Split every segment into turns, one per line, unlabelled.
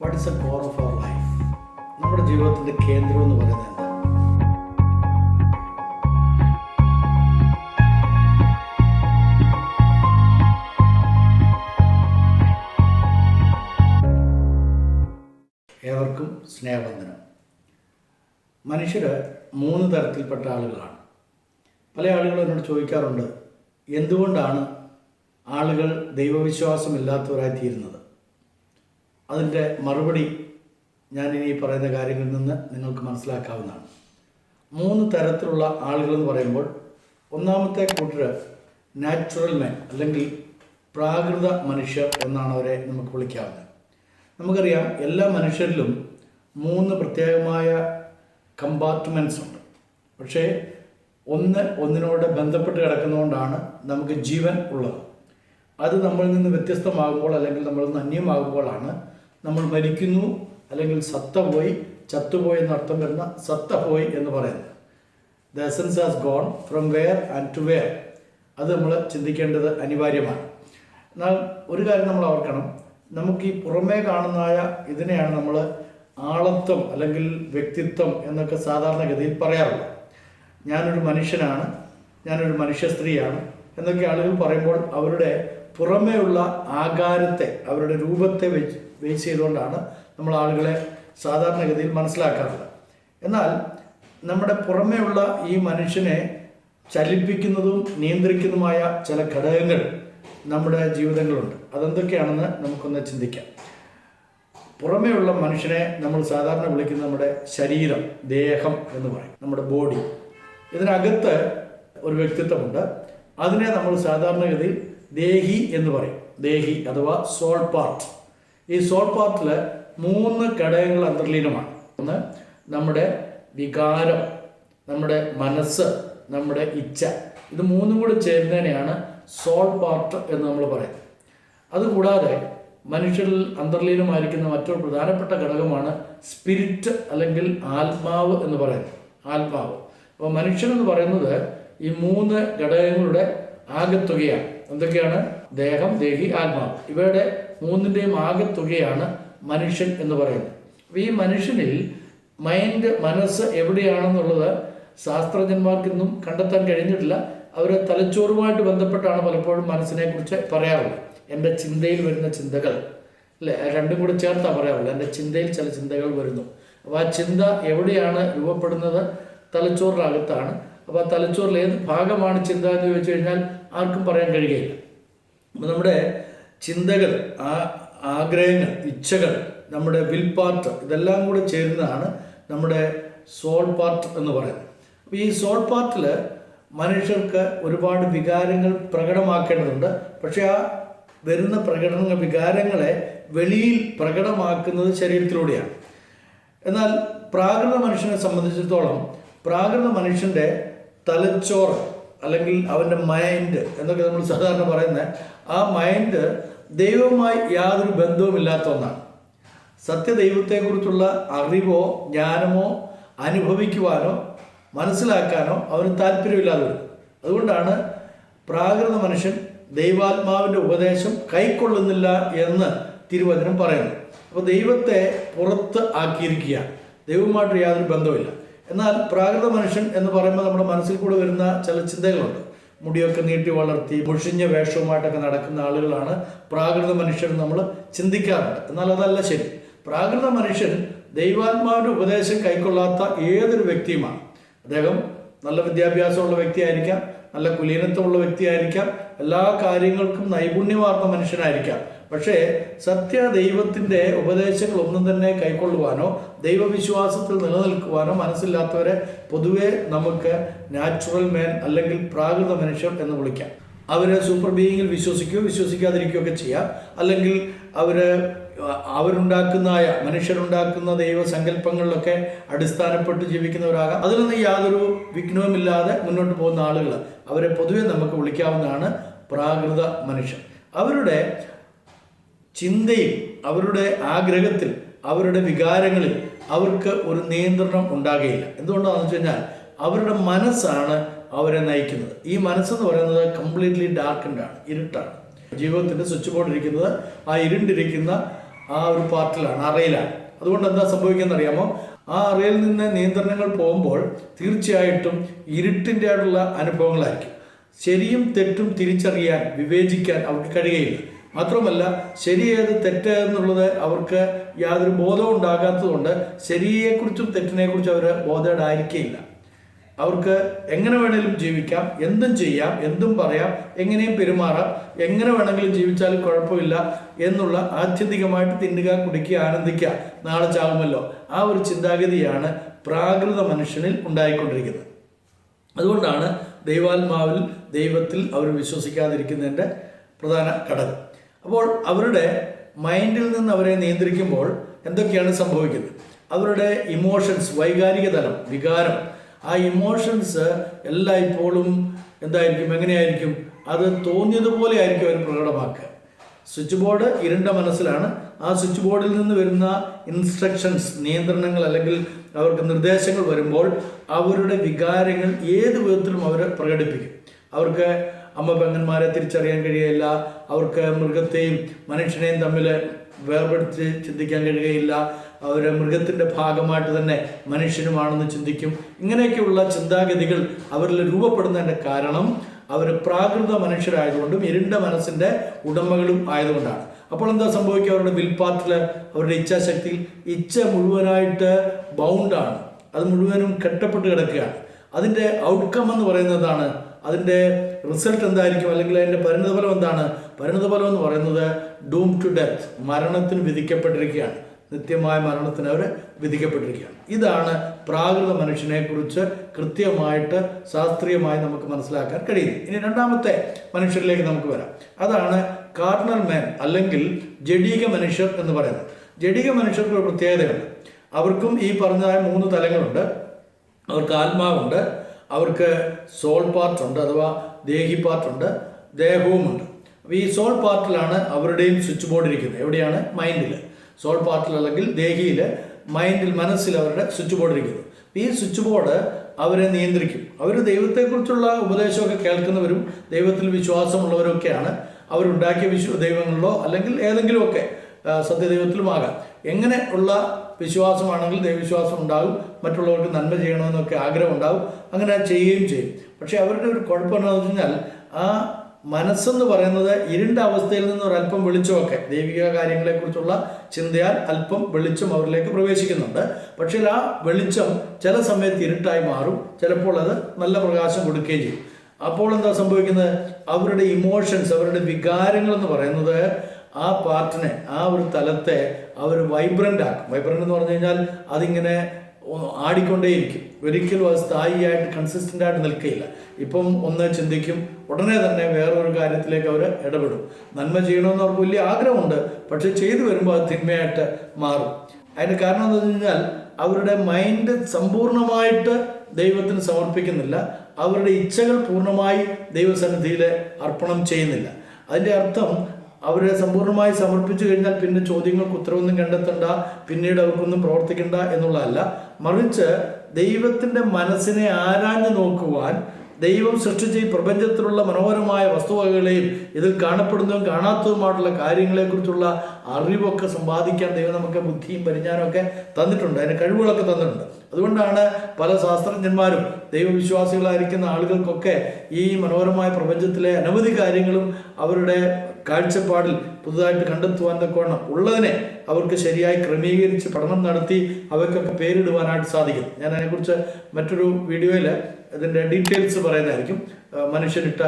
What is a core of our life നമ്മുടെ ജീവിതത്തിന്റെ കേന്ദ്രം എന്ന് പറയുന്നത് എന്താ? ഏവർക്കും സ്നേഹവന്ദനം. മനുഷ്യർ മൂന്ന് തരത്തിൽപ്പെട്ട ആളുകളാണ്. പല ആളുകളും എന്നോട് ചോദിക്കാറുണ്ട് എന്തുകൊണ്ടാണ് ആളുകൾ ദൈവവിശ്വാസമില്ലാത്തവരായി തീരുന്നത് അതിന്റെ മറുപടി ഞാൻ ഇനി പറയുന്ന കാര്യങ്ങളിൽ നിന്ന് നിങ്ങൾക്ക് മനസ്സിലാക്കാവുന്നതാണ്. മൂന്ന് തരത്തിലുള്ള ആളുകൾ എന്ന് പറയുമ്പോൾ ഒന്നാമത്തെ കൂട്ടർ നാച്ചുറൽ മാൻ അല്ലെങ്കിൽ പ്രാകൃത മനുഷ്യർ എന്നാണ് അവരെ നമുക്ക് വിളിക്കാവുന്നത്. നമുക്കറിയാം എല്ലാ മനുഷ്യരിലും മൂന്ന് പ്രത്യേകമായ കമ്പാർട്ട്മെന്റ്സ് ഉണ്ട്. പക്ഷേ ഒന്ന് ഒന്നിനോട് ബന്ധപ്പെട്ട് കിടക്കുന്നതുകൊണ്ടാണ് നമുക്ക് ജീവൻ ഉള്ളത്. അത് നമ്മളിൽ നിന്ന് വ്യത്യസ്തമാകുമ്പോൾ അല്ലെങ്കിൽ നമ്മളിൽ നിന്ന് അന്യമാകുമ്പോഴാണ് നമ്മൾ മരിക്കുന്നു അല്ലെങ്കിൽ സത്ത പോയി ചത്തുപോയി എന്നർത്ഥം വരുന്ന സത്ത പോയി എന്ന് പറയുന്നത്. The essence has gone from where and to where അത് നമ്മൾ ചിന്തിക്കേണ്ടത് അനിവാര്യമാണ്. എന്നാൽ ഒരു കാര്യം നമ്മൾ ഓർക്കണം. നമുക്ക് ഈ പുറമേ കാണുന്നതായ ഇതിനെയാണ് നമ്മൾ ആളത്വം അല്ലെങ്കിൽ വ്യക്തിത്വം എന്നൊക്കെ സാധാരണഗതിയിൽ പറയാറുള്ളത്. ഞാനൊരു മനുഷ്യനാണ് ഞാനൊരു മനുഷ്യ സ്ത്രീയാണ് എന്നൊക്കെ ആളുകൾ പറയുമ്പോൾ അവരുടെ പുറമേയുള്ള ആകാരത്തെ അവരുടെ രൂപത്തെ വെച്ച് ബേസ് ചെയ്തുകൊണ്ടാണ് നമ്മൾ ആളുകളെ സാധാരണഗതിയിൽ മനസ്സിലാക്കാറുള്ളത്. എന്നാൽ നമ്മുടെ പുറമേയുള്ള ഈ മനുഷ്യനെ ചലിപ്പിക്കുന്നതും നിയന്ത്രിക്കുന്നതുമായ ചില ഘടകങ്ങൾ നമ്മുടെ ജീവിതങ്ങളുണ്ട് അതെന്തൊക്കെയാണെന്ന് നമുക്കൊന്ന് ചിന്തിക്കാം. പുറമേയുള്ള മനുഷ്യനെ നമ്മൾ സാധാരണ വിളിക്കുന്ന നമ്മുടെ ശരീരം ദേഹം എന്ന് പറയും. നമ്മുടെ ബോഡി. ഇതിനകത്ത് ഒരു വ്യക്തിത്വമുണ്ട്. അതിനെ നമ്മൾ സാധാരണഗതിയിൽ ദേഹി എന്ന് പറയും. ദേഹി അഥവാ സോൾ പാർട്ട്. ഈ സോൾ പാർട്ടിൽ മൂന്ന് ഘടകങ്ങൾ അന്തർലീനമാണ്. ഒന്ന് നമ്മുടെ വികാരം നമ്മുടെ മനസ്സ് നമ്മുടെ ഇച്ഛ. ഇത് മൂന്നും കൂടി ചേരുന്നതിനെയാണ് സോൾ പാർട്ട് എന്ന് നമ്മൾ പറയുന്നത് അതുകൂടാതെ മനുഷ്യരിൽ അന്തർലീനമായിരിക്കുന്ന മറ്റൊരു പ്രധാനപ്പെട്ട ഘടകമാണ് സ്പിരിറ്റ് അല്ലെങ്കിൽ ആത്മാവ് എന്ന് പറയുന്നത് ആത്മാവ്. അപ്പോൾ മനുഷ്യൻ എന്ന് പറയുന്നത് ഈ മൂന്ന് ഘടകങ്ങളുടെ ആകെത്തുകയാണ്. എന്തൊക്കെയാണ്? ദേഹം ദേഹി ആത്മാവ്. ഇവയുടെ മൂന്നിന്റെയും ആകെത്തുകയാണ് മനുഷ്യൻ എന്ന് പറയുന്നത്. അപ്പോൾ ഈ മനുഷ്യനിൽ മൈൻഡ് മനസ്സ് എവിടെയാണെന്നുള്ളത് ശാസ്ത്രജ്ഞന്മാർക്കൊന്നും കണ്ടെത്താൻ കഴിഞ്ഞിട്ടില്ല. അവർ തലച്ചോറുമായിട്ട് ബന്ധപ്പെട്ടാണ് പലപ്പോഴും മനസ്സിനെ കുറിച്ച് പറയാറുള്ളത്. എന്റെ ചിന്തയിൽ വരുന്ന ചിന്തകൾ. അല്ലേ? രണ്ടും കൂടി ചേർത്താ പറയാറുള്ളത്. എന്റെ ചിന്തയിൽ ചില ചിന്തകൾ വരുന്നു. അപ്പോൾ ആ ചിന്ത എവിടെയാണ് രൂപപ്പെടുന്നത്? തലച്ചോറിനകത്താണ് അപ്പോൾ ആ തലച്ചോറിൽ ഏത് ഭാഗമാണ് ചിന്ത എന്ന് ചോദിച്ചു കഴിഞ്ഞാൽ ആർക്കും പറയാൻ കഴിയുകയില്ല അപ്പോൾ നമ്മുടെ ചിന്തകൾ ആ ആഗ്രഹങ്ങൾ ഇച്ഛകൾ നമ്മുടെ വിൽ പാർട്ട് ഇതെല്ലാം കൂടെ ചേരുന്നതാണ് നമ്മുടെ സോൾ പാർട്ട് എന്ന് പറയുന്നത്. അപ്പോൾ ഈ സോൾ പാർട്ടിൽ മനുഷ്യർക്ക് ഒരുപാട് വികാരങ്ങൾ പ്രകടമാക്കേണ്ടതുണ്ട്. പക്ഷേ ആ വരുന്ന പ്രകടന വികാരങ്ങളെ വെളിയിൽ പ്രകടമാക്കുന്നത് ശരീരത്തിലൂടെയാണ്. എന്നാൽ പ്രാകൃത മനുഷ്യനെ സംബന്ധിച്ചിടത്തോളം പ്രാകൃത മനുഷ്യന്റെ തലച്ചോറ് അല്ലെങ്കിൽ അവന്റെ മൈൻഡ് എന്നൊക്കെ നമ്മൾ സാധാരണ പറയുന്ന ആ മൈൻഡ് ദൈവവുമായി യാതൊരു ബന്ധവുമില്ലാത്ത ഒന്നാണ്. സത്യദൈവത്തെക്കുറിച്ചുള്ള അറിവോ ജ്ഞാനമോ അനുഭവിക്കുവാനോ മനസ്സിലാക്കാനോ അവന് താല്പര്യമില്ലാതെ വരും. അതുകൊണ്ടാണ് പ്രാകൃത മനുഷ്യൻ ദൈവാത്മാവിന്റെ ഉപദേശം കൈക്കൊള്ളുന്നില്ല എന്ന് തിരുവചനം പറയുന്നു അപ്പോൾ ദൈവത്തെ പുറത്ത് ആക്കിയിരിക്കുക. ദൈവവുമായിട്ട് യാതൊരു ബന്ധവുമില്ല. എന്നാൽ പ്രാകൃത മനുഷ്യൻ എന്ന് പറയുമ്പോൾ നമ്മുടെ മനസ്സിൽ കൂടെ വരുന്ന ചില ചിന്തകളുണ്ട്. മുടിയൊക്കെ നീട്ടി വളർത്തി പൊഴിഞ്ഞ വേഷവുമായിട്ടൊക്കെ നടക്കുന്ന ആളുകളാണ് പ്രാകൃത മനുഷ്യർ നമ്മൾ ചിന്തിക്കാറുണ്ട്. എന്നാൽ അതല്ല ശരി. പ്രാകൃത മനുഷ്യൻ ദൈവാത്മാവിന്റെ ഉപദേശം കൈക്കൊള്ളാത്ത ഏതൊരു വ്യക്തിയുമാണ്? അദ്ദേഹം നല്ല വിദ്യാഭ്യാസമുള്ള വ്യക്തിയായിരിക്കാം നല്ല കുലീനത്വമുള്ള വ്യക്തിയായിരിക്കാം എല്ലാ കാര്യങ്ങൾക്കും നൈപുണ്യമാർന്ന മനുഷ്യനായിരിക്കാം. പക്ഷേ സത്യ ദൈവത്തിന്റെ ഉപദേശങ്ങൾ ഒന്നും തന്നെ കൈക്കൊള്ളുവാനോ ദൈവവിശ്വാസത്തിൽ നിലനിൽക്കുവാനോ മനസ്സില്ലാത്തവരെ പൊതുവെ നമുക്ക് നാച്ചുറൽ മാൻ അല്ലെങ്കിൽ പ്രാകൃത മനുഷ്യർ എന്ന് വിളിക്കാം. അവർ സൂപ്പർ ബീയിങ്ങിൽ വിശ്വസിക്കുകയോ വിശ്വസിക്കാതിരിക്കുകയോ ഒക്കെ ചെയ്യാം. അല്ലെങ്കിൽ അവർ അവരുണ്ടാക്കുന്നതായ മനുഷ്യരുണ്ടാക്കുന്ന ദൈവസങ്കല്പങ്ങളിലൊക്കെ അടിസ്ഥാനപ്പെട്ട് ജീവിക്കുന്നവരാകാം. അതിലൊന്നും യാതൊരു വിഘ്നവുമില്ലാതെ മുന്നോട്ട് പോകുന്ന ആളുകൾ അവരെ പൊതുവെ നമുക്ക് വിളിക്കാവുന്നതാണ് പ്രാകൃത മനുഷ്യർ. അവരുടെ ചിന്തയിൽ അവരുടെ ആഗ്രഹത്തിൽ അവരുടെ വികാരങ്ങളിൽ അവർക്ക് ഒരു നിയന്ത്രണം ഉണ്ടാകുകയില്ല എന്തുകൊണ്ടാണെന്ന് വെച്ച് കഴിഞ്ഞാൽ അവരുടെ മനസ്സാണ് അവരെ നയിക്കുന്നത്. ഈ മനസ്സെന്ന് പറയുന്നത് കംപ്ലീറ്റ്ലി ഡാർക്കൻഡ് ആണ് ഇരുട്ടാണ്. ജീവിതത്തിന്റെ സ്വിച്ച് ബോർഡ് ഇരിക്കുന്നത് ആ ഇരുണ്ടിരിക്കുന്ന ആ ഒരു പാർട്ടിലാണ് അറയിലാണ് അതുകൊണ്ട് എന്താ സംഭവിക്കുന്നത് അറിയാമോ ആ അറയിൽ നിന്ന് നിയന്ത്രണങ്ങൾ പോകുമ്പോൾ തീർച്ചയായിട്ടും ഇരുട്ടിന്റെ ആയിട്ടുള്ള അനുഭവങ്ങളായിരിക്കും. ശരിയും തെറ്റും തിരിച്ചറിയാൻ വിവേചിക്കാൻ അവർക്ക് കഴിയുകയില്ല. മാത്രമല്ല ശരിയേത് തെറ്റ് എന്നുള്ളത് അവർക്ക് യാതൊരു ബോധവും ഉണ്ടാകാത്തതുകൊണ്ട് ശരിയെക്കുറിച്ചും തെറ്റിനെക്കുറിച്ചും അവർ ബോധേടായിരിക്കില്ല അവർക്ക് എങ്ങനെ വേണേലും ജീവിക്കാം എന്തും ചെയ്യാം എന്തും പറയാം എങ്ങനെയും പെരുമാറാം എങ്ങനെ വേണമെങ്കിലും ജീവിച്ചാലും കുഴപ്പമില്ല എന്നുള്ള ആത്യന്തികമായിട്ട് തിന്നുക കുടിക്കുക ആനന്ദിക്കുക നാളെ ചാകുമല്ലോ ആ ഒരു ചിന്താഗതിയാണ് പ്രാകൃത മനുഷ്യനിൽ ഉണ്ടായിക്കൊണ്ടിരിക്കുന്നത്. അതുകൊണ്ടാണ് ദൈവാത്മാവിൽ ദൈവത്തിൽ അവർ വിശ്വസിക്കാതിരിക്കുന്നതിന്റെ പ്രധാന ഘടകം. അപ്പോൾ അവരുടെ മൈൻഡിൽ നിന്ന് അവരെ നിയന്ത്രിക്കുമ്പോൾ എന്തൊക്കെയാണ് സംഭവിക്കുന്നത്? അവരുടെ ഇമോഷൻസ് വൈകാരിക തലം വികാരം. ആ ഇമോഷൻസ് എല്ലായ്പ്പോഴും എന്തായിരിക്കും? എങ്ങനെയായിരിക്കും? അത് തോന്നിയതുപോലെ ആയിരിക്കും അവർ പ്രകടമാക്കുക. സ്വിച്ച് ബോർഡ് ഇരുണ്ട മനസ്സിലാണ്. ആ സ്വിച്ച് ബോർഡിൽ നിന്ന് വരുന്ന ഇൻസ്ട്രക്ഷൻസ് നിയന്ത്രണങ്ങൾ അല്ലെങ്കിൽ അവർക്ക് നിർദ്ദേശങ്ങൾ വരുമ്പോൾ അവരുടെ വികാരങ്ങൾ ഏത് വിധത്തിലും അവരെ പ്രകടിപ്പിക്കും. അവർക്ക് അമ്മ പെങ്ങന്മാരെ തിരിച്ചറിയാൻ കഴിയില്ല അവർക്ക് മൃഗത്തെയും മനുഷ്യനെയും തമ്മിൽ വേർപെടുത്തി ചിന്തിക്കാൻ കഴിയുകയില്ല. അവർ മൃഗത്തിന്റെ ഭാഗമായിട്ട് തന്നെ മനുഷ്യനുമാണെന്ന് ചിന്തിക്കും. ഇങ്ങനെയൊക്കെയുള്ള ചിന്താഗതികൾ അവരിൽ രൂപപ്പെടുന്നതിന്റെ കാരണം അവർ പ്രാകൃത മനുഷ്യരായതുകൊണ്ടും ഇരുണ്ട മനസ്സിന്റെ ഉടമകളും ആയതുകൊണ്ടാണ്. അപ്പോൾ എന്താ സംഭവിക്കുക? അവരുടെ വിൽപാത്തിൽ അവരുടെ ഇച്ഛാശക്തിയിൽ ഇച്ഛ മുഴുവനായിട്ട് ബൗണ്ടാണ് അത് മുഴുവനും കെട്ടപ്പെട്ട് കിടക്കുകയാണ്. അതിന്റെ ഔട്ട്കം എന്ന് പറയുന്നതാണ് അതിന്റെ റിസൾട്ട് എന്തായിരിക്കും? അല്ലെങ്കിൽ അതിന്റെ പരിണിതഫലം എന്താണ്? പരിണിതഫലം എന്ന് പറയുന്നത് ഡൂം ടു ഡെത്ത് മരണത്തിന് വിധിക്കപ്പെട്ടിരിക്കുകയാണ്. നിത്യമായ മരണത്തിന് അവർ വിധിക്കപ്പെട്ടിരിക്കുകയാണ്. ഇതാണ് പ്രാകൃത മനുഷ്യനെ കുറിച്ച് കൃത്യമായിട്ട് ശാസ്ത്രീയമായി നമുക്ക് മനസ്സിലാക്കാൻ കഴിയുന്നത്. ഇനി രണ്ടാമത്തെ മനുഷ്യരിലേക്ക് നമുക്ക് വരാം. അതാണ് കാർണൽ മാൻ അല്ലെങ്കിൽ ജഡീക മനുഷ്യർ എന്ന് പറയുന്നത്. ജഡീക മനുഷ്യർക്ക് ഒരു പ്രത്യേകതയുണ്ട്. അവർക്കും ഈ പറഞ്ഞതായ മൂന്ന് തലങ്ങളുണ്ട്. അവർക്ക് ആത്മാവുണ്ട്. അവർക്ക് സോൾ പാർട്ടുണ്ട് അഥവാ ദേഹി പാർട്ടുണ്ട് ദേഹവുമുണ്ട് അപ്പോൾ ഈ സോൾ പാർട്ടിലാണ് അവരുടെയും സ്വിച്ച് ബോർഡ് ഇരിക്കുന്നത്. എവിടെയാണ്? മൈൻഡിൽ സോൾ പാർട്ടിൽ അല്ലെങ്കിൽ ദേഹിയിൽ മൈൻഡിൽ മനസ്സിൽ അവരുടെ സ്വിച്ച് ബോർഡ് ഇരിക്കുന്നു. ഈ സ്വിച്ച് ബോർഡ് അവരെ നിയന്ത്രിക്കും. അവർ ദൈവത്തെക്കുറിച്ചുള്ള ഉപദേശമൊക്കെ കേൾക്കുന്നവരും ദൈവത്തിൽ വിശ്വാസമുള്ളവരൊക്കെയാണ് അവരുണ്ടാക്കിയ വിശ്വ ദൈവങ്ങളിലോ അല്ലെങ്കിൽ ഏതെങ്കിലുമൊക്കെ സത്യദൈവത്തിലുമാകാം. എങ്ങനെ ഉള്ള വിശ്വാസമാണെങ്കിൽ ദൈവവിശ്വാസം ഉണ്ടാകും മറ്റുള്ളവർക്ക് നന്മ ചെയ്യണമെന്നൊക്കെ ആഗ്രഹം ഉണ്ടാകും അങ്ങനെ ചെയ്യുകയും ചെയ്യും. പക്ഷേ അവരുടെ ഒരു കുഴപ്പം എന്താണെന്ന് വെച്ച് കഴിഞ്ഞാൽ ആ മനസ്സെന്ന് പറയുന്നത് ഇരുണ്ട അവസ്ഥയിൽ നിന്ന് ഒരു അല്പം വെളിച്ചമൊക്കെ ദൈവിക കാര്യങ്ങളെക്കുറിച്ചുള്ള ചിന്തയാൽ അല്പം വെളിച്ചം അവരിലേക്ക് പ്രവേശിക്കുന്നുണ്ട്. പക്ഷേ ആ വെളിച്ചം ചില സമയത്ത് ഇരുട്ടായി മാറും ചിലപ്പോൾ അത് നല്ല പ്രകാശം കൊടുക്കുകയും ചെയ്യും. അപ്പോൾ എന്താ സംഭവിക്കുന്നത്? അവരുടെ ഇമോഷൻസ് അവരുടെ വികാരങ്ങൾ എന്ന് പറയുന്നത് ആ പാർട്ടിനെ ആ ഒരു തലത്തെ അവർ വൈബ്രന്റ് ആക്കും. വൈബ്രന്റ് എന്ന് പറഞ്ഞു കഴിഞ്ഞാൽ അതിങ്ങനെ ആടിക്കൊണ്ടേയിരിക്കും. ഒരിക്കലും അത് സ്ഥായിയായിട്ട് കൺസിസ്റ്റന്റ് ആയിട്ട് നിൽക്കുകയില്ല. ഇപ്പം ഒന്ന് ചിന്തിക്കും ഉടനെ തന്നെ വേറൊരു കാര്യത്തിലേക്ക് അവർ ഇടപെടും. നന്മ ചെയ്യണമെന്ന് അവർക്ക് വലിയ ആഗ്രഹമുണ്ട് പക്ഷെ ചെയ്തു വരുമ്പോൾ അത് തിന്മയായിട്ട് മാറും. അതിന് കാരണം എന്താ കഴിഞ്ഞാൽ അവരുടെ മൈൻഡ് സമ്പൂർണമായിട്ട് ദൈവത്തിന് സമർപ്പിക്കുന്നില്ല. അവരുടെ ഇച്ഛകൾ പൂർണമായി ദൈവസന്നിധിയിൽ അർപ്പണം ചെയ്യുന്നില്ല. അതിന്റെ അർത്ഥം അവരെ സമ്പൂർണമായി സമർപ്പിച്ചു കഴിഞ്ഞാൽ പിന്നെ ചോദ്യങ്ങൾക്ക് ഉത്തരവൊന്നും കണ്ടെത്തണ്ട പിന്നീട് അവർക്കൊന്നും പ്രവർത്തിക്കണ്ട എന്നുള്ളതല്ല. മറിച്ച് ദൈവത്തിന്റെ മനസ്സിനെ ആരാഞ്ഞു നോക്കുവാൻ ദൈവം സൃഷ്ടിച്ച ഈ പ്രപഞ്ചത്തിലുള്ള മനോഹരമായ വസ്തുവകകളെയും ഇതിൽ കാണപ്പെടുന്നതും കാണാത്തതുമായിട്ടുള്ള കാര്യങ്ങളെക്കുറിച്ചുള്ള അറിവൊക്കെ സമ്പാദിക്കാൻ ദൈവം നമുക്ക് ബുദ്ധിയും പരിജ്ഞാനവും ഒക്കെ തന്നിട്ടുണ്ട്. അതിന് കഴിവുകളൊക്കെ തന്നിട്ടുണ്ട്. അതുകൊണ്ടാണ് പല ശാസ്ത്രജ്ഞന്മാരും ദൈവവിശ്വാസികളായിരിക്കുന്ന ആളുകൾക്കൊക്കെ ഈ മനോഹരമായ പ്രപഞ്ചത്തിലെ അനവധി കാര്യങ്ങളും അവരുടെ കാഴ്ചപ്പാടിൽ പുതുതായിട്ട് കണ്ടെത്തുവാൻ തക്കവണ്ണം ഉള്ളതിനെ അവർക്ക് ശരിയായി ക്രമീകരിച്ച് പഠനം നടത്തി അവയ്ക്കൊക്കെ പേരിടുവാനായിട്ട് സാധിക്കും. ഞാൻ അതിനെക്കുറിച്ച് മറ്റൊരു വീഡിയോയിൽ ഇതിന്റെ ഡീറ്റെയിൽസ് പറയുന്നതായിരിക്കും. മനുഷ്യനിട്ട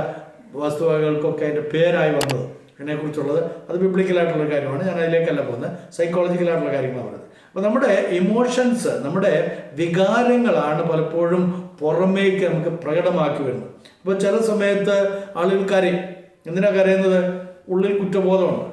വസ്തുവകകൾക്കൊക്കെ അതിന്റെ പേരായി വന്നത് ഇതിനെക്കുറിച്ചുള്ളത്. അത് ബിബ്ലിക്കലായിട്ടുള്ള കാര്യമാണ്. ഞാൻ അതിലേക്കല്ല പോകുന്നത്. സൈക്കോളജിക്കലായിട്ടുള്ള കാര്യങ്ങളാണ് പറയുന്നത്. അപ്പോൾ നമ്മുടെ ഇമോഷൻസ് നമ്മുടെ വികാരങ്ങളാണ് പലപ്പോഴും പുറമേക്ക് നമുക്ക് പ്രകടമാക്കി വരുന്നത്. അപ്പോൾ ചില സമയത്ത് ആളുകൾ കരയും. എന്തിനാ കരയുന്നത്? ഉള്ളിൽ കുറ്റബോധമുണ്ട്.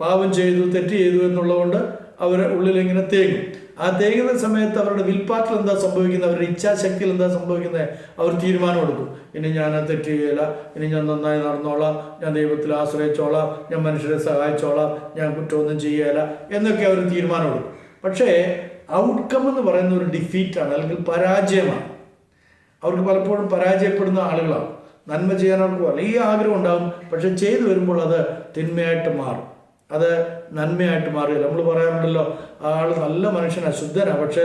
പാപം ചെയ്തു തെറ്റ് ചെയ്തു എന്നുള്ളതുകൊണ്ട് അവർ ഉള്ളിലിങ്ങനെ തേങ്ങും. ആ തേങ്ങുന്ന സമയത്ത് അവരുടെ വിൽപ്പാട്ടിൽ എന്താ സംഭവിക്കുന്നത്? അവരുടെ ഇച്ഛാശക്തിയിൽ എന്താ സംഭവിക്കുന്നത്? അവർ തീരുമാനം എടുക്കും. ഇനി ഞാൻ തെറ്റ് ചെയ്യില്ല ഇനി ഞാൻ നന്നായി നടന്നോളാം. ഞാൻ ദൈവത്തിൽ ആശ്രയിച്ചോളാം. ഞാൻ മനുഷ്യരെ സഹായിച്ചോളാം. ഞാൻ കുറ്റമൊന്നും ചെയ്യുകയില്ല എന്നൊക്കെ അവർ തീരുമാനം എടുക്കും. പക്ഷേ ഔട്ട്കം എന്ന് പറയുന്ന ഒരു ഡിഫീറ്റാണ് അല്ലെങ്കിൽ പരാജയമാണ്. അവർക്ക് പലപ്പോഴും പരാജയപ്പെടുന്ന ആളുകളാണ്. നന്മ ചെയ്യാനവർക്ക് വലിയ ആഗ്രഹം ഉണ്ടാകും. പക്ഷെ ചെയ്തു വരുമ്പോൾ അത് തിന്മയായിട്ട് മാറും. അത് നന്മയായിട്ട് മാറുകയില്ല. നമ്മൾ പറയാറുണ്ടല്ലോ ആൾ നല്ല മനുഷ്യനാണ് ശുദ്ധനാണ് പക്ഷേ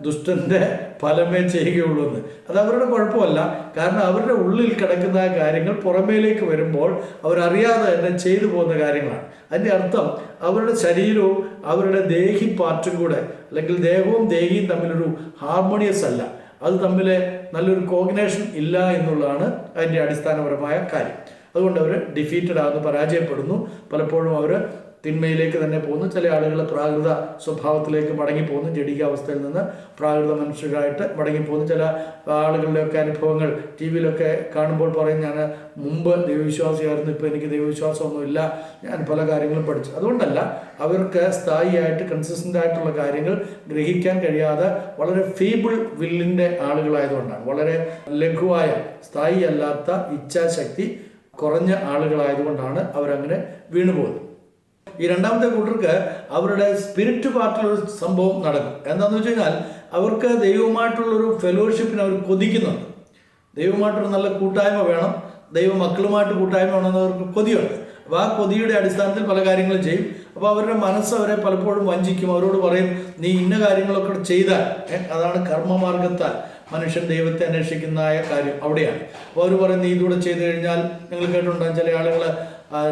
ദുഷ്ടന്റെ ഫലമേ ചെയ്യുകയുള്ളൂ എന്ന്. അത് അവരുടെ കുഴപ്പമല്ല. കാരണം അവരുടെ ഉള്ളിൽ കിടക്കുന്ന കാര്യങ്ങൾ പുറമേലേക്ക് വരുമ്പോൾ അവരറിയാതെ തന്നെ ചെയ്തു പോകുന്ന കാര്യങ്ങളാണ്. അതിന്റെ അർത്ഥം അവരുടെ ശരീരവും അവരുടെ ദേഹി പാർട്ടും കൂടെ അല്ലെങ്കിൽ ദേഹവും ദേഹിയും തമ്മിലൊരു ഹാർമോണിയസ് അല്ല. അത് തമ്മിൽ നല്ലൊരു കോഗ്നേഷൻ ഇല്ല എന്നുള്ളതാണ് അതിന്റെ അടിസ്ഥാനപരമായ കാര്യം. അതുകൊണ്ട് അവർ ഡിഫീറ്റഡ് ആകുന്നു പരാജയപ്പെടുന്നു. പലപ്പോഴും അവർ തിന്മയിലേക്ക് തന്നെ പോകുന്നു. ചില ആളുകൾ പ്രാകൃത സ്വഭാവത്തിലേക്ക് മടങ്ങിപ്പോകുന്നു. ജഡിക അവസ്ഥയിൽ നിന്ന് പ്രാകൃത മനുഷ്യരായിട്ട് മടങ്ങിപ്പോകുന്നു. ചില ആളുകളുടെയൊക്കെ അനുഭവങ്ങൾ ടി വിയിലൊക്കെ കാണുമ്പോൾ പറയും ഞാൻ മുമ്പ് ദൈവവിശ്വാസിയായിരുന്നു ഇപ്പോൾ എനിക്ക് ദൈവവിശ്വാസമൊന്നുമില്ല. ഞാൻ പല കാര്യങ്ങളും പഠിച്ചു. അതുകൊണ്ടല്ല അവർക്ക് സ്ഥായിയായിട്ട് കൺസിസ്റ്റന്റ് ആയിട്ടുള്ള കാര്യങ്ങൾ ഗ്രഹിക്കാൻ കഴിയാതെ വളരെ ഫീബിൾ വില്ലിന്റെ ആളുകളായതുകൊണ്ടാണ്. വളരെ ലഘുവായ സ്ഥായി അല്ലാത്ത ഇച്ഛാശക്തി കുറഞ്ഞ ആളുകളായതുകൊണ്ടാണ് അവരങ്ങനെ വീണുപോകുന്നത്. ഈ രണ്ടാമത്തെ കൂട്ടർക്ക് അവരുടെ സ്പിരിറ്റ് പാർട്ടിലൊരു സംഭവം നടക്കും. എന്താണെന്ന് വെച്ച് കഴിഞ്ഞാൽ അവർക്ക് ദൈവമായിട്ടുള്ളൊരു ഫെലോഷിപ്പിന് അവർ കൊതിക്കുന്നുണ്ട്. ദൈവമായിട്ടൊരു നല്ല കൂട്ടായ്മ വേണം. ദൈവ മക്കളുമായിട്ട് കൂട്ടായ്മ വേണമെന്ന് അവർക്ക് കൊതിയുണ്ട്. അപ്പോൾ ആ കൊതിയുടെ അടിസ്ഥാനത്തിൽ പല കാര്യങ്ങളും ചെയ്യും. അപ്പോൾ അവരുടെ മനസ്സ് അവരെ പലപ്പോഴും വഞ്ചിക്കും. അവരോട് പറയും നീ ഇന്ന കാര്യങ്ങളൊക്കെ ചെയ്താൽ അതാണ് കർമ്മമാർഗത്താൽ മനുഷ്യൻ ദൈവത്തെ അന്വേഷിക്കുന്നതായ കാര്യം അവിടെയാണ്. അപ്പോൾ അവർ പറയും നീ ഇതുകൂടെ ചെയ്തു കഴിഞ്ഞാൽ നിങ്ങൾ കേട്ടിട്ടുണ്ടാകും ചില ആളുകൾ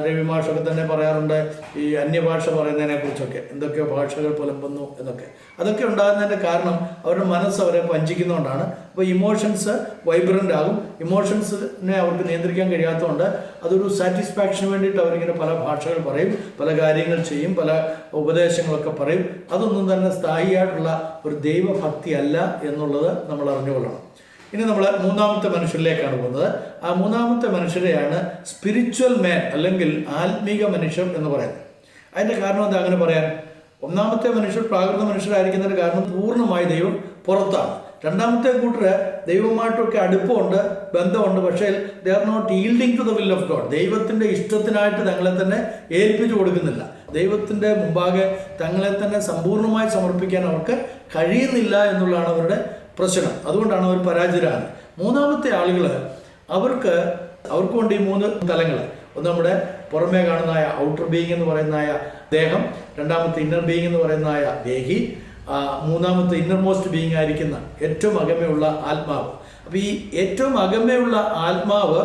രവി മാഷൊക്കെ തന്നെ പറയാറുണ്ട് ഈ അന്യഭാഷ പറയുന്നതിനെ കുറിച്ചൊക്കെ എന്തൊക്കെയോ ഭാഷകൾ പുലമ്പുന്നു എന്നൊക്കെ. അതൊക്കെ ഉണ്ടാകുന്നതിന്റെ കാരണം അവരുടെ മനസ്സ് അവരെ വഞ്ചിക്കുന്നതുകൊണ്ടാണ് അപ്പോൾ ഇമോഷൻസ് വൈബ്രന്റ് ആകും. ഇമോഷൻസിനെ അവർക്ക് നിയന്ത്രിക്കാൻ കഴിയാത്തതുകൊണ്ട് അതൊരു സാറ്റിസ്ഫാക്ഷന് വേണ്ടിയിട്ട് അവരിങ്ങനെ പല ഭാഷകൾ പറയും പല കാര്യങ്ങൾ ചെയ്യും പല ഉപദേശങ്ങളൊക്കെ പറയും. അതൊന്നും തന്നെ സ്ഥായിയായിട്ടുള്ള ഒരു ദൈവഭക്തി അല്ല എന്നുള്ളത് നമ്മൾ അറിഞ്ഞുകൊള്ളണം. ഇനി നമ്മൾ മൂന്നാമത്തെ മനുഷ്യരിലേക്കാണ് പോകുന്നത്. ആ മൂന്നാമത്തെ മനുഷ്യരെയാണ് സ്പിരിച്വൽ മാൻ അല്ലെങ്കിൽ ആത്മീക മനുഷ്യർ എന്ന് പറയുന്നത്. അതിന്റെ കാരണം എന്താ അങ്ങനെ പറയാൻ? ഒന്നാമത്തെ മനുഷ്യർ പ്രാകൃത മനുഷ്യരായിരിക്കുന്നതിന്റെ കാരണം പൂർണമായി ദൈവം പുറത്താണ്. രണ്ടാമത്തെ കൂട്ടർ ദൈവമായിട്ടൊക്കെ അടുപ്പമുണ്ട് ബന്ധമുണ്ട് പക്ഷേ they are not yielding to the will of God ദൈവത്തിന്റെ ഇഷ്ടത്തിനായിട്ട് തങ്ങളെ തന്നെ ഏൽപ്പിച്ചു കൊടുക്കുന്നില്ല. ദൈവത്തിന്റെ മുമ്പാകെ തങ്ങളെ തന്നെ സമ്പൂർണമായി സമർപ്പിക്കാൻ അവർക്ക് കഴിയുന്നില്ല എന്നുള്ളതാണ് അവരുടെ പ്രശ്നം. അതുകൊണ്ടാണ് അവർ പരാജിതരാകുന്നത് മൂന്നാമത്തെ ആളുകൾ അവർക്ക് അവർക്ക് വേണ്ടി മൂന്ന് തലങ്ങൾ ഒന്ന് നമ്മുടെ പുറമേ കാണുന്നതായ ഔട്ടർ ബീയിങ് എന്ന് പറയുന്നതായ ദേഹം രണ്ടാമത്തെ ഇന്നർ ബീയിങ് എന്ന് പറയുന്നതായ ദേഹി മൂന്നാമത്തെ ഇന്നർ മോസ്റ്റ് ബീയിങ് ആയിരിക്കുന്ന ഏറ്റവും അകമയുള്ള ആത്മാവ്. അപ്പോൾ ഈ ഏറ്റവും അകമയുള്ള ആത്മാവ്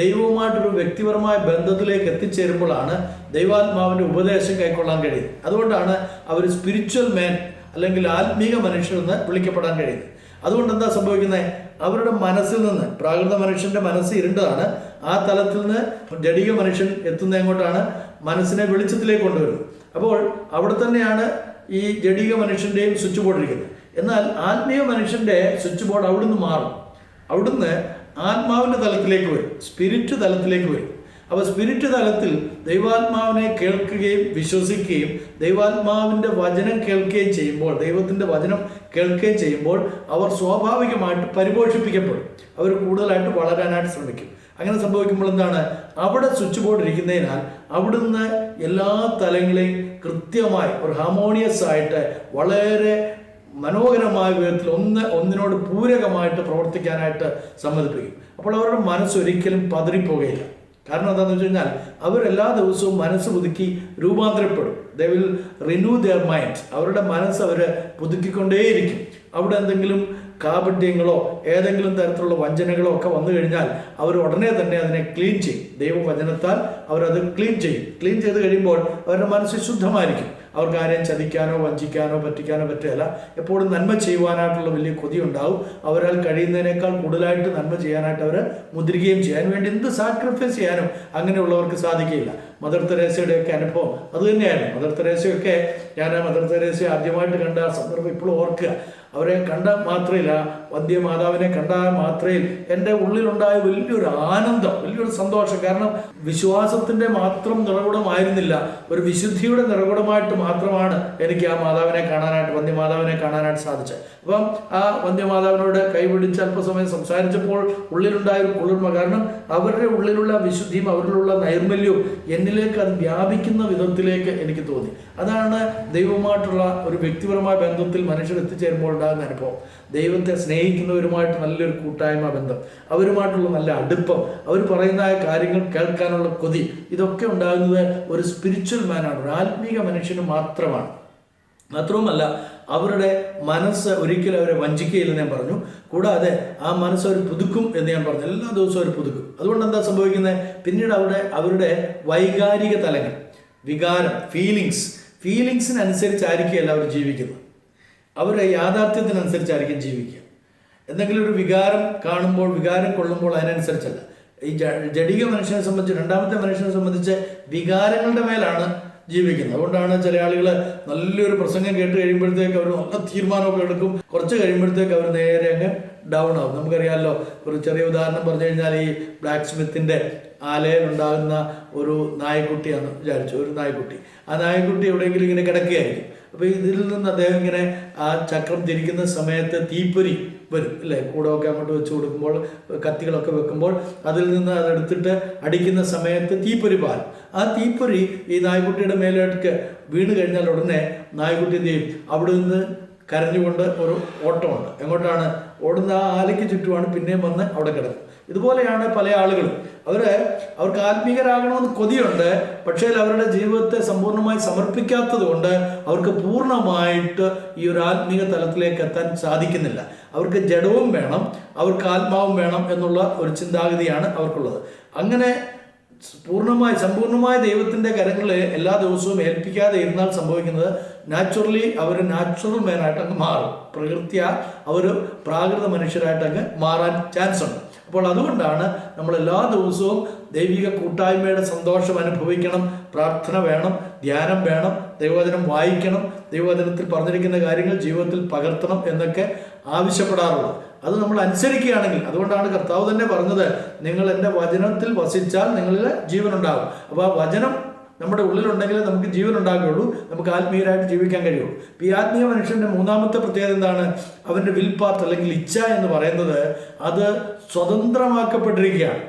ദൈവവുമായിട്ടൊരു വ്യക്തിപരമായ ബന്ധത്തിലേക്ക് എത്തിച്ചേരുമ്പോഴാണ് ദൈവാത്മാവിന്റെ ഉപദേശം കൈക്കൊള്ളാൻ കഴിയുന്നത്. അതുകൊണ്ടാണ് അവർ സ്പിരിച്വൽ മാൻ അല്ലെങ്കിൽ ആത്മീക മനുഷ്യരെന്ന് വിളിക്കപ്പെടാൻ കഴിയുന്നത്. അതുകൊണ്ട് എന്താ സംഭവിക്കുന്നത് അവരുടെ മനസ്സിൽ നിന്ന് പ്രാകൃത മനുഷ്യന്റെ മനസ്സ് ഇരുണ്ടതാണ്. ആ തലത്തിൽ നിന്ന് ജടിക മനുഷ്യൻ എത്തുന്ന എങ്ങോട്ടാണ്? മനസ്സിനെ വെളിച്ചത്തിലേക്ക് കൊണ്ടുവരുന്നത് അപ്പോൾ അവിടെ തന്നെയാണ് ഈ ജടിക മനുഷ്യന്റെയും സ്വിച്ച് ബോർഡ് ഇരിക്കുന്നത്. എന്നാൽ ആത്മീയ മനുഷ്യന്റെ സ്വിച്ച് ബോർഡ് അവിടുന്ന് മാറും. അവിടുന്ന് ആത്മാവിന്റെ തലത്തിലേക്ക് വരും. സ്പിരിറ്റ് തലത്തിലേക്ക് വരും. അപ്പോൾ സ്പിരിറ്റ് തലത്തിൽ ദൈവാത്മാവിനെ കേൾക്കുകയും വിശ്വസിക്കുകയും ദൈവാത്മാവിന്റെ വചനം കേൾക്കുകയും ചെയ്യുമ്പോൾ ദൈവത്തിന്റെ വചനം കേൾക്കുകയും ചെയ്യുമ്പോൾ അവർ സ്വാഭാവികമായിട്ട് പരിപോഷിപ്പിക്കപ്പെടും. അവർ കൂടുതലായിട്ട് വളരാനായിട്ട് ശ്രമിക്കും. അങ്ങനെ സംഭവിക്കുമ്പോൾ എന്താണ്? അവിടെ സ്വിച്ച് ബോർഡ് ഇരിക്കുന്നതിനാൽ അവിടുന്ന് എല്ലാ തലങ്ങളെയും കൃത്യമായി ഒരു ഹാർമോണിയസ് ആയിട്ട് വളരെ മനോഹരമായ വിധത്തിൽ ഒന്ന് ഒന്നിനോട് പൂരകമായിട്ട് പ്രവർത്തിക്കാനായിട്ട് സമ്മതിപ്പിക്കും. അപ്പോൾ അവരുടെ മനസ്സൊരിക്കലും പതറിപ്പോകുകയില്ല കാരണം എന്താണെന്ന് വെച്ച് കഴിഞ്ഞാൽ അവരെല്ലാ ദിവസവും മനസ്സ് പുതുക്കി രൂപാന്തരപ്പെടും. They will renew their mind അവരുടെ മനസ്സ് അവർ പുതുക്കിക്കൊണ്ടേയിരിക്കും. അവിടെ എന്തെങ്കിലും കാപട്യങ്ങളോ ഏതെങ്കിലും തരത്തിലുള്ള വഞ്ചനകളോ ഒക്കെ വന്നു കഴിഞ്ഞാൽ അവർ ഉടനെ തന്നെ അതിനെ ക്ലീൻ ചെയ്യും. ദൈവവചനത്താൽ അവരത് ക്ലീൻ ചെയ്യും. ക്ലീൻ ചെയ്ത് കഴിയുമ്പോൾ അവരുടെ മനസ്സ് ശുദ്ധമായിരിക്കും. അവർക്ക് ആരെയും ചതിക്കാനോ വഞ്ചിക്കാനോ പറ്റിക്കാനോ പറ്റുകയില്ല. എപ്പോഴും നന്മ ചെയ്യുവാനായിട്ടുള്ള വലിയ കൊതി ഉണ്ടാവും അവരാൽ കഴിയുന്നതിനേക്കാൾ കൂടുതലായിട്ട് നന്മ ചെയ്യാനായിട്ട് അവർ മുദ്രികയും ചെയ്യാൻ വേണ്ടി എന്ത് സാക്രിഫൈസ് ചെയ്യാനും അങ്ങനെയുള്ളവർക്ക് സാധിക്കില്ല മദർ തെരേസയുടെയൊക്കെ അനുഭവം അതുതന്നെയായിരുന്നു മദർ തെരേസയൊക്കെ ഞാൻ മദർ തെരേസയെ ആദ്യമായിട്ട് കണ്ട സന്ദർഭം ഇപ്പോഴും ഓർക്കുക. അവരെ കണ്ട മാത്രയില്ല വന്ധ്യ മാതാവിനെ കണ്ട മാത്രയിൽ എന്റെ ഉള്ളിലുണ്ടായ വലിയൊരു ആനന്ദം വലിയൊരു സന്തോഷം. കാരണം വിശ്വാസത്തിന്റെ മാത്രം നിറകുടമായിരുന്നില്ല ഒരു വിശുദ്ധിയുടെ നിറകുടമായിട്ട് മാത്രമാണ് എനിക്ക് ആ മാതാവിനെ കാണാനായിട്ട് വന്ധ്യമാതാവിനെ കാണാനായിട്ട് സാധിച്ചത്. അപ്പം ആ വന്ധ്യമാതാവിനോട് കൈപിടിച്ച് അല്പസമയം സംസാരിച്ചപ്പോൾ ഉള്ളിലുണ്ടായ ഒരു കുളിർമ. കാരണം അവരുടെ ഉള്ളിലുള്ള വിശുദ്ധിയും അവരിലുള്ള നൈർമല്യവും എന്നിലേക്ക് അത് വ്യാപിക്കുന്ന വിധത്തിലേക്ക് എനിക്ക് തോന്നി. അതാണ് ദൈവമായിട്ടുള്ള ഒരു വ്യക്തിപരമായ ബന്ധത്തിൽ മനുഷ്യർ എത്തിച്ചേരുമ്പോൾ ഉണ്ടാകുന്ന അനുഭവം. ദൈവത്തെ സ്നേഹിക്കുന്നവരുമായിട്ട് നല്ലൊരു കൂട്ടായ്മ ബന്ധം അവരുമായിട്ടുള്ള നല്ല അടുപ്പം അവർ പറയുന്ന കാര്യങ്ങൾ കേൾക്കാനുള്ള കൊതി ഇതൊക്കെ ഉണ്ടാകുന്നത് ഒരു സ്പിരിച്വൽ മാനാണ് ഒരു ആത്മീക മനുഷ്യന് മാത്രമാണ്. മാത്രവുമല്ല അവരുടെ മനസ്സ് ഒരിക്കലും അവരെ വഞ്ചിക്കുകയില്ലെന്ന് ഞാൻ പറഞ്ഞു. കൂടാതെ ആ മനസ്സ് അവർ പുതുക്കും എന്ന് ഞാൻ പറഞ്ഞു. എല്ലാ ദിവസവും അവർ പുതുക്കും. അതുകൊണ്ട് എന്താ സംഭവിക്കുന്നത്? പിന്നീട് അവിടെ അവരുടെ വൈകാരിക തലങ്ങൾ വികാരം ഫീലിങ്സ് ഫീലിങ്സിനനുസരിച്ചായിരിക്കുകയല്ല അവർ ജീവിക്കുന്നത്. അവരുടെ യാഥാർത്ഥ്യത്തിനനുസരിച്ചായിരിക്കും ജീവിക്കുക. എന്തെങ്കിലും ഒരു വികാരം കാണുമ്പോൾ വികാരം കൊള്ളുമ്പോൾ അതിനനുസരിച്ചല്ല. ഈ ജഡിക മനുഷ്യനെ സംബന്ധിച്ച് രണ്ടാമത്തെ മനുഷ്യനെ സംബന്ധിച്ച് വികാരങ്ങളുടെ മേലാണ് ജീവിക്കുന്നത്. അതുകൊണ്ടാണ് ചില ആളുകൾ നല്ലൊരു പ്രസംഗം കേട്ട് കഴിയുമ്പോഴത്തേക്ക് അവർ നല്ല തീരുമാനമൊക്കെ എടുക്കും. കുറച്ച് കഴിയുമ്പോഴത്തേക്ക് അവർ നേരെ അങ്ങ് ഡൗൺ ആവും. നമുക്കറിയാമല്ലോ ഒരു ചെറിയ ഉദാഹരണം പറഞ്ഞു കഴിഞ്ഞാൽ ഈ ബ്ലാക്ക് സ്മിത്തിന്റെ ആലയിൽ ഉണ്ടാകുന്ന ഒരു നായ്ക്കുട്ടിയാണ് വിചാരിച്ചു. ഒരു നായക്കുട്ടി. ആ നായക്കുട്ടി എവിടെയെങ്കിലും ഇങ്ങനെ കിടക്കുകയായിരിക്കും. അപ്പോൾ ഇതിൽ നിന്ന് അദ്ദേഹം ഇങ്ങനെ ആ ചക്രം തിരിക്കുന്ന സമയത്ത് തീപ്പൊരി വരും അല്ലേ? കൂടമൊക്കെ അങ്ങോട്ട് വെച്ച് കൊടുക്കുമ്പോൾ കത്തികളൊക്കെ വെക്കുമ്പോൾ അതിൽ നിന്ന് അതെടുത്തിട്ട് അടിക്കുന്ന സമയത്ത് തീപ്പൊരി പാൽ ആ തീപ്പൊരി ഈ നായ്ക്കുട്ടിയുടെ മേലേക്ക് വീണ് കഴിഞ്ഞാൽ ഉടനെ നായ്ക്കുട്ടി എന്ത് ചെയ്യും? അവിടെ നിന്ന് കരഞ്ഞുകൊണ്ട് ഒരു ഓട്ടമുണ്ട്. എങ്ങോട്ടാണ്? ഓടുന്ന ആ ആലയ്ക്ക് ചുറ്റുമാണ് പിന്നെയും വന്ന് അവിടെ കിടക്കും. ഇതുപോലെയാണ് പല ആളുകളും അവർ അവർക്ക് ആത്മീകരാകണമെന്ന് കൊതിയുണ്ട് പക്ഷേ അവരുടെ ജീവിതത്തെ സമ്പൂർണമായി സമർപ്പിക്കാത്തത് കൊണ്ട് അവർക്ക് പൂർണമായിട്ട് ഈ ഒരു ആത്മീക തലത്തിലേക്ക് എത്താൻ സാധിക്കുന്നില്ല. അവർക്ക് ജഡവും വേണം അവർക്ക് ആത്മാവും വേണം എന്നുള്ള ഒരു ചിന്താഗതിയാണ് അവർക്കുള്ളത്. അങ്ങനെ പൂർണമായി സമ്പൂർണമായ ദൈവത്തിന്റെ കരങ്ങളെ എല്ലാ ദിവസവും ഏൽപ്പിക്കാതെ ഇരുന്നാൽ സംഭവിക്കുന്നത് നാച്ചുറലി അവർ നാച്ചുറൽ മാനായിട്ട് അങ്ങ് മാറും. പ്രകൃതിയാ അവർ പ്രാകൃത മനുഷ്യരായിട്ടങ്ങ് മാറാൻ ചാൻസ് ഉണ്ട് അപ്പോൾ അതുകൊണ്ടാണ് നമ്മൾ എല്ലാ ദിവസവും ദൈവിക കൂട്ടായ്മയുടെ സന്തോഷം അനുഭവിക്കണം പ്രാർത്ഥന വേണം ധ്യാനം വേണം ദൈവവചനം വായിക്കണം ദൈവവചനത്തിൽ പറഞ്ഞിരിക്കുന്ന കാര്യങ്ങൾ ജീവിതത്തിൽ പകർത്തണം എന്നൊക്കെ ആവശ്യപ്പെടാറുള്ളത് അത് നമ്മൾ അനുസരിക്കുകയാണെങ്കിൽ അതുകൊണ്ടാണ് കർത്താവ് തന്നെ പറഞ്ഞത് നിങ്ങൾ എന്റെ വചനത്തിൽ വസിച്ചാൽ നിങ്ങളിൽ ജീവനുണ്ടാകും അപ്പോൾ ആ വചനം നമ്മുടെ ഉള്ളിലുണ്ടെങ്കിൽ നമുക്ക് ജീവൻ ഉണ്ടാകുകയുള്ളൂ നമുക്ക് ആത്മീയരായിട്ട് ജീവിക്കാൻ കഴിയുള്ളൂ. ഈ ആത്മീയ മനുഷ്യന്റെ മൂന്നാമത്തെ പ്രത്യേകത എന്താണ്? അവന്റെ വിൽ പാർട്ട് അല്ലെങ്കിൽ ഇച്ഛ എന്ന് പറയുന്നത് അത് സ്വതന്ത്രമാക്കപ്പെട്ടിരിക്കുകയാണ്.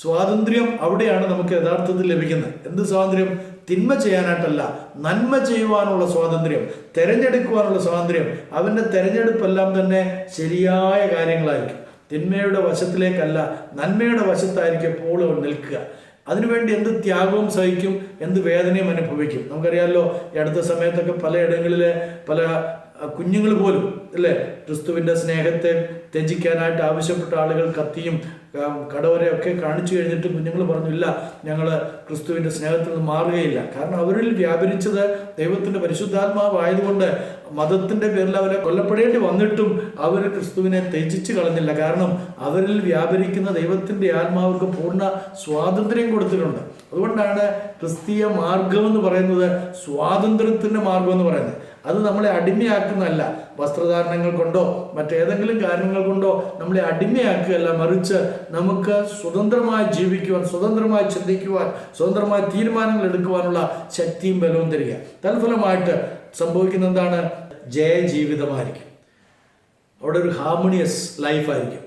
സ്വാതന്ത്ര്യം അവിടെയാണ് നമുക്ക് യഥാർത്ഥത്തിൽ ലഭിക്കുന്നത്. എന്ത് സ്വാതന്ത്ര്യം? തിന്മ ചെയ്യാനായിട്ടല്ല നന്മ ചെയ്യുവാനുള്ള സ്വാതന്ത്ര്യം തിരഞ്ഞെടുക്കുവാനുള്ള സ്വാതന്ത്ര്യം. അവന്റെ തിരഞ്ഞെടുപ്പെല്ലാം തന്നെ ശരിയായ കാര്യങ്ങളായിരിക്കും. തിന്മയുടെ വശത്തിലേക്കല്ല നന്മയുടെ വശത്തായിരിക്കും എപ്പോഴും നിൽക്കുക. അതിനുവേണ്ടി എന്ത് ത്യാഗവും സഹിക്കും എന്ത് വേദനയും അനുഭവിക്കും. നമുക്കറിയാമല്ലോ ഈ അടുത്ത സമയത്തൊക്കെ പലയിടങ്ങളിലെ പല കുഞ്ഞുങ്ങൾ പോലും അല്ലേ? ക്രിസ്തുവിന്റെ സ്നേഹത്തെ ത്യജിക്കാനായിട്ട് ആവശ്യപ്പെട്ട ആളുകൾ കത്തിയും കടവരെയൊക്കെ കാണിച്ചു കഴിഞ്ഞിട്ട് കുഞ്ഞുങ്ങൾ പറഞ്ഞു ഇല്ല ഞങ്ങൾ ക്രിസ്തുവിന്റെ സ്നേഹത്തിൽ നിന്ന് മാറുകയില്ല. കാരണം അവരിൽ വ്യാപരിച്ചത് ദൈവത്തിന്റെ പരിശുദ്ധാത്മാവായതുകൊണ്ട് മതത്തിന്റെ പേരിൽ അവരെ കൊല്ലപ്പെടേണ്ടി വന്നിട്ടും അവർ ക്രിസ്തുവിനെ ത്യജിച്ചു കളഞ്ഞില്ല. കാരണം അവരിൽ വ്യാപരിക്കുന്ന ദൈവത്തിന്റെ ആത്മാവർക്ക് പൂർണ സ്വാതന്ത്ര്യം കൊടുത്തിട്ടുണ്ട്. അതുകൊണ്ടാണ് ക്രിസ്തീയ മാർഗം എന്ന് പറയുന്നത് സ്വാതന്ത്ര്യത്തിന്റെ മാർഗം എന്ന് പറയുന്നത്. അത് നമ്മളെ അടിമയാക്കുന്നതല്ല. വസ്ത്രധാരണങ്ങൾ കൊണ്ടോ മറ്റേതെങ്കിലും കാരണങ്ങൾ കൊണ്ടോ നമ്മളെ അടിമയാക്കുകയല്ല. മറിച്ച് നമുക്ക് സ്വതന്ത്രമായി ജീവിക്കുവാൻ സ്വതന്ത്രമായി ചിന്തിക്കുവാൻ സ്വതന്ത്രമായി തീരുമാനങ്ങൾ എടുക്കുവാനുള്ള ശക്തിയും ബലവും തരിക. തൽഫലമായിട്ട് സംഭവിക്കുന്ന എന്താണ്? ജയ ജീവിതമായിരിക്കും. അവിടെ ഒരു ഹാർമോണിയസ് ലൈഫായിരിക്കും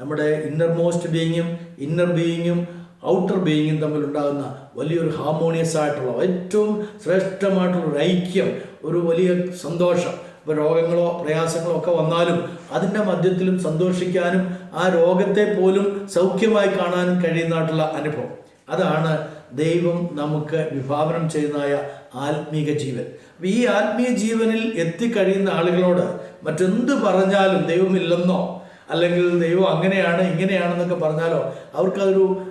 നമ്മുടെ ഇന്നർ മോസ്റ്റ് ബീയിങ്ങും ഇന്നർ ബീയിങ്ങും ഔട്ടർ ബീയിങ്ങും തമ്മിലുണ്ടാകുന്ന വലിയൊരു ഹാർമോണിയസ് ആയിട്ടുള്ള ഏറ്റവും ശ്രേഷ്ഠമായിട്ടുള്ള ഐക്യം ഒരു വലിയ സന്തോഷം. ഇപ്പോൾ രോഗങ്ങളോ പ്രയാസങ്ങളോ ഒക്കെ വന്നാലും അതിന്റെ മധ്യത്തിലും സന്തോഷിക്കാനും ആ രോഗത്തെ പോലും സൗഖ്യമായി കാണാനും കഴിയുന്നതായിട്ടുള്ള അനുഭവം. അതാണ് ദൈവം നമുക്ക് വിഭാവനം ചെയ്യുന്നതായ ആത്മീക ജീവൻ. അപ്പം ഈ ആത്മീയ ജീവനിൽ എത്തിക്കഴിയുന്ന ആളുകളോട് മറ്റെന്ത് പറഞ്ഞാലും ദൈവമില്ലെന്നോ അല്ലെങ്കിൽ ദൈവം അങ്ങനെയാണ് ഇങ്ങനെയാണെന്നൊക്കെ പറഞ്ഞാലോ അവർക്കതൊരു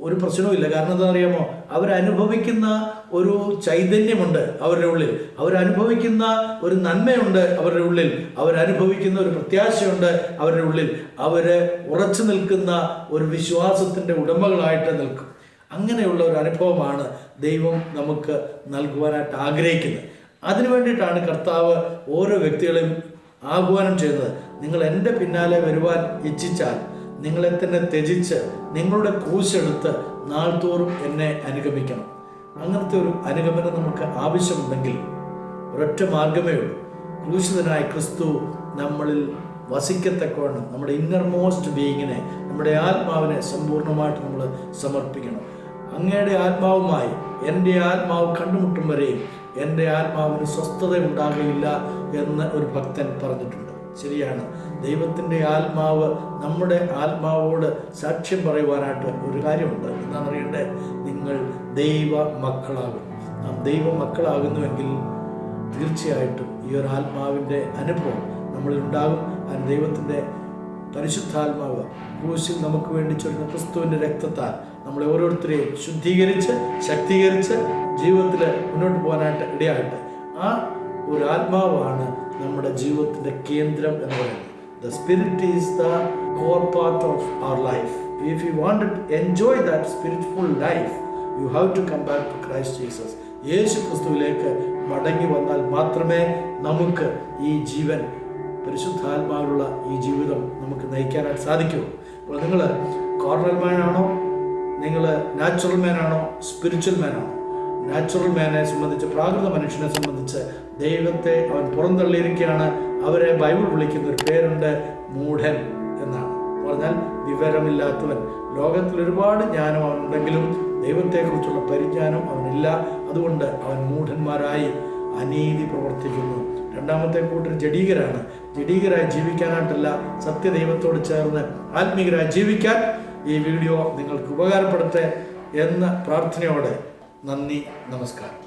ഒരു പ്രശ്നവുമില്ല കാരണം എന്താ അറിയാമോ അവരനുഭവിക്കുന്ന ഒരു ചൈതന്യമുണ്ട് അവരുടെ ഉള്ളിൽ. അവരനുഭവിക്കുന്ന ഒരു നന്മയുണ്ട് അവരുടെ ഉള്ളിൽ. അവരനുഭവിക്കുന്ന ഒരു പ്രത്യാശയുണ്ട് അവരുടെ ഉള്ളിൽ. അവർ ഉറച്ചു നിൽക്കുന്ന ഒരു വിശ്വാസത്തിന്റെ ഉടമകളായിട്ട് നിൽക്കും. അങ്ങനെയുള്ള ഒരു അനുഭവമാണ് ദൈവം നമുക്ക് നൽകുവാനായിട്ട് ആഗ്രഹിക്കുന്നത്. അതിനു വേണ്ടിയിട്ടാണ് കർത്താവ് ഓരോ വ്യക്തികളെയും ആഹ്വാനം ചെയ്യുന്നത്. നിങ്ങൾ എന്റെ പിന്നാലെ വരുവാൻ ഇച്ഛിച്ചാൽ നിങ്ങളെ തന്നെ ത്യജിച്ച് നിങ്ങളുടെ ക്രൂശെടുത്ത് നാൾതോറും എന്നെ അനുഗമിക്കണം. അങ്ങനത്തെ ഒരു അനുഗമനം നമുക്ക് ആവശ്യമുണ്ടെങ്കിൽ ഒരൊറ്റ മാർഗമേ ഉള്ളൂ. ക്രൂശിതനായ ക്രിസ്തു നമ്മളിൽ വസിക്കത്തക്കവണ്ണം നമ്മുടെ ഇന്നർ മോസ്റ്റ് ബീയിങ്ങിനെ നമ്മുടെ ആത്മാവിനെ സമ്പൂർണമായിട്ട് നമ്മൾ സമർപ്പിക്കണം. അങ്ങയുടെ ആത്മാവുമായി എന്റെ ആത്മാവ് കണ്ടുമുട്ടും വരെയും എന്റെ ആത്മാവിന് സ്വസ്ഥത ഉണ്ടാകുകയില്ല എന്ന് ഒരു ഭക്തൻ പറഞ്ഞിട്ടുണ്ട്. ശരിയാണ്. ദൈവത്തിന്റെ ആത്മാവ് നമ്മുടെ ആത്മാവോട് സാക്ഷ്യം പറയുവാനായിട്ട് ഒരു കാര്യമുണ്ട്. എന്താണെന്ന് അറിയണ്ടേ നിങ്ങൾ ദൈവ മക്കളാകും നാം ദൈവ മക്കളാകുന്നുവെങ്കിൽ തീർച്ചയായിട്ടും ഈ ഒരു ആത്മാവിന്റെ അനുഭവം നമ്മളിൽ ഉണ്ടാകും. ആ ദൈവത്തിന്റെ പരിശുദ്ധാത്മാവ് ക്രൂശിൽ നമുക്ക് വേണ്ടി ചൊല്ലുന്ന ക്രിസ്തുവിന്റെ രക്തത്താൽ നമ്മളെ ഓരോരുത്തരെയും ശുദ്ധീകരിച്ച് ശക്തീകരിച്ച് ജീവിതത്തിൽ മുന്നോട്ട് പോകാനായിട്ട് ഇടയാകട്ടെ. ആ ഒരു ആത്മാവാണ് നമ്മുടെ ജീവിതത്തിന്റെ കേന്ദ്രം എന്ന് പറയുന്നത്. The spirit is the core part of our life if you want enjoy that spiritful life you have to come back to Christ Jesus യേശു ക്രിസ്തുവിലേക്ക് മടങ്ങി വന്നാൽ മാത്രമേ നമുക്ക് ഈ ജീവൻ പരിശുദ്ധാത്മാവിലുള്ള ഈ ജീവിതം നമുക്ക് നയിക്കാനായിട്ട് സാധിക്കൂ. അപ്പോൾ നിങ്ങൾ കോർണൽ മാൻ ആണോ നിങ്ങൾ നാച്ചുറൽ മാനാണോ സ്പിരിച്വൽ മാനാണോ നാച്ചുറൽ മാനെ സംബന്ധിച്ച് പ്രാകൃത മനുഷ്യനെ സംബന്ധിച്ച് ദൈവത്തെ അവൻ പുറന്തള്ളിയിരിക്കുകയാണ്. അവരെ ബൈബിൾ വിളിക്കുന്ന ഒരു പേരുണ്ട് മൂഢൻ എന്നാണ്. പറഞ്ഞാൽ വിവരമില്ലാത്തവൻ. ലോകത്തിൽ ഒരുപാട് ജ്ഞാനം അവനുണ്ടെങ്കിലും ദൈവത്തെക്കുറിച്ചുള്ള പരിജ്ഞാനം അവനില്ല. അതുകൊണ്ട് അവൻ മൂഢന്മാരായി അനീതി പ്രവർത്തിക്കുന്നു. രണ്ടാമത്തെ കൂട്ടർ ജഡീകരാണ്. ജഡീകരായി ജീവിക്കാനായിട്ടല്ല സത്യദൈവത്തോട് ചേർന്ന് ആത്മീകരായി ജീവിക്കാൻ ഈ വീഡിയോ നിങ്ങൾക്ക് ഉപകാരപ്പെടട്ടെ എന്ന പ്രാർത്ഥനയോടെ നന്ദി നമസ്കാരം.